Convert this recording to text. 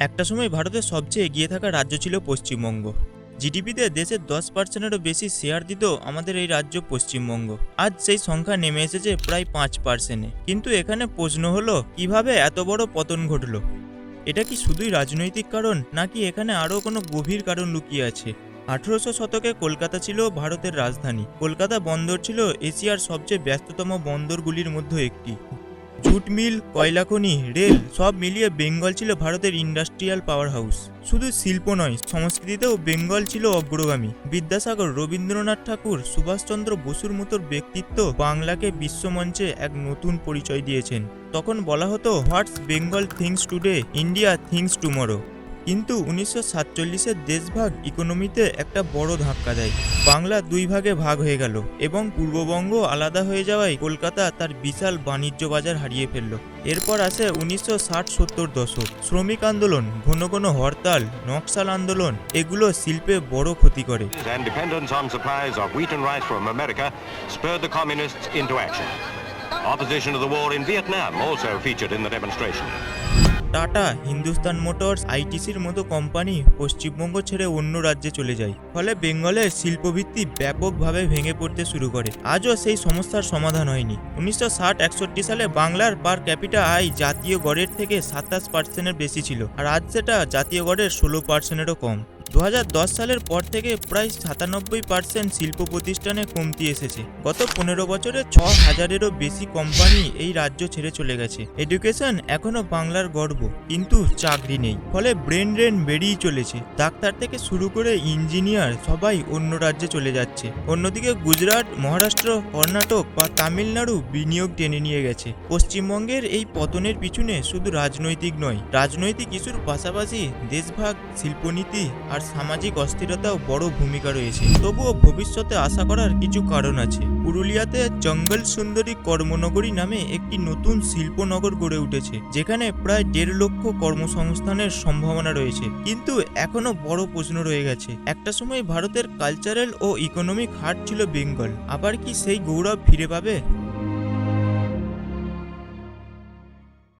একটা সময় ভারতের সবচেয়ে এগিয়ে থাকা রাজ্য ছিল পশ্চিমবঙ্গ। জিডিপিতে দেশের দশ পার্সেন্টেরও বেশি শেয়ার দিত আমাদের এই রাজ্য পশ্চিমবঙ্গ। আজ সেই সংখ্যা নেমে এসেছে প্রায় পাঁচ পার্সেন্টে। কিন্তু এখানে প্রশ্ন হলো, কীভাবে এত বড় পতন ঘটলো? এটা কি শুধুই রাজনৈতিক কারণ, নাকি এখানে আরও কোনো গভীর কারণ লুকিয়ে আছে? আঠেরোশো শতকে কলকাতা ছিল ভারতের রাজধানী। কলকাতা বন্দর ছিল এশিয়ার সবচেয়ে ব্যস্ততম বন্দরগুলির মধ্যে একটি। জুট মিল, কয়লা খনি, রেল সব মিলিয়ে বেঙ্গল ছিল ভারতের ইন্ডাস্ট্রিয়াল পাওয়ার হাউস শুধু শিল্প নয়, সংস্কৃতিতেও বেঙ্গল ছিল অগ্রগামী। বিদ্যাসাগর, রবীন্দ্রনাথ ঠাকুর, সুভাষচন্দ্র বসুর মতো ব্যক্তিত্ব বাংলাকে বিশ্বমঞ্চে এক নতুন পরিচয় দিয়েছেন। তখন বলা হতো what's Bengal thinks today India thinks tomorrow কিন্তু উনিশশো সাতচল্লিশের দেশভাগ ইকোনমিতে একটা বড় ধাক্কা দেয় বাংলা দুই ভাগে ভাগ হয়ে গেল এবং পূর্ববঙ্গ আলাদা হয়ে যাওয়ায় কলকাতা তার বিশাল বাণিজ্য বাজার হারিয়ে ফেলল এরপর আসে উনিশশো ষাট সত্তর দশক শ্রমিক আন্দোলন ঘন ঘন হরতাল, নকশাল আন্দোলন, এগুলো শিল্পে বড় ক্ষতি করে. Opposition to the war in Vietnam also featured in the demonstration. Tata, Hindustan Motors, আইটিসির মতো কোম্পানি পশ্চিমবঙ্গ ছেড়ে অন্য রাজ্যে চলে যায়। ফলে বেঙ্গলের শিল্পভিত্তি ব্যাপকভাবে ভেঙে পড়তে শুরু করে। আজও সেই সমস্যার সমাধান হয়নি। উনিশশো ষাট একষট্টি সালে বাংলার পার ক্যাপিটা আয় জাতীয় গড়ের থেকে সাতাশ পার্সেন্টের বেশি ছিল। আর আজ সেটা জাতীয় গড়ের ষোলো পার্সেন্টেরও কম। দু হাজার দশ সালের পর থেকে প্রায় সাতানব্বই পার্সেন্ট শিল্প প্রতিষ্ঠানে কমতি এসেছে। গত পনেরো বছরে ছ হাজারেরও বেশি কোম্পানি এই রাজ্য ছেড়ে চলে গেছে। এডুকেশন এখনও বাংলার গর্ব, কিন্তু চাকরি নেই। ফলে ব্রেন ড্রেন বেরিয়ে চলেছে। ডাক্তার থেকে শুরু করে ইঞ্জিনিয়ার সবাই অন্য রাজ্যে চলে যাচ্ছে। অন্যদিকে গুজরাট, মহারাষ্ট্র, কর্ণাটক বা তামিলনাড়ু বিনিয়োগ টেনে নিয়ে গেছে। পশ্চিমবঙ্গের এই পতনের পিছনে শুধু রাজনৈতিক নয়, রাজনৈতিক ইস্যুর পাশাপাশি দেশভাগ, শিল্পনীতি আর সামাজিক অস্থিরতাও বড় ভূমিকা রয়েছে। তবুও ভবিষ্যতে আশা করার কিছু কারণ আছে। পুরুলিয়াতে জঙ্গল সুন্দরী কর্মনগরী নামে একটি নতুন শিল্পনগর গড়ে উঠেছে, যেখানে প্রায় দেড় লক্ষ কর্মসংস্থানের সম্ভাবনা রয়েছে। কিন্তু এখনও বড় প্রশ্ন রয়ে গেছে, একটা সময় ভারতের কালচারাল ও ইকোনমিক হাট ছিল বেঙ্গল, আবার কি সেই গৌরব ফিরে পাবে?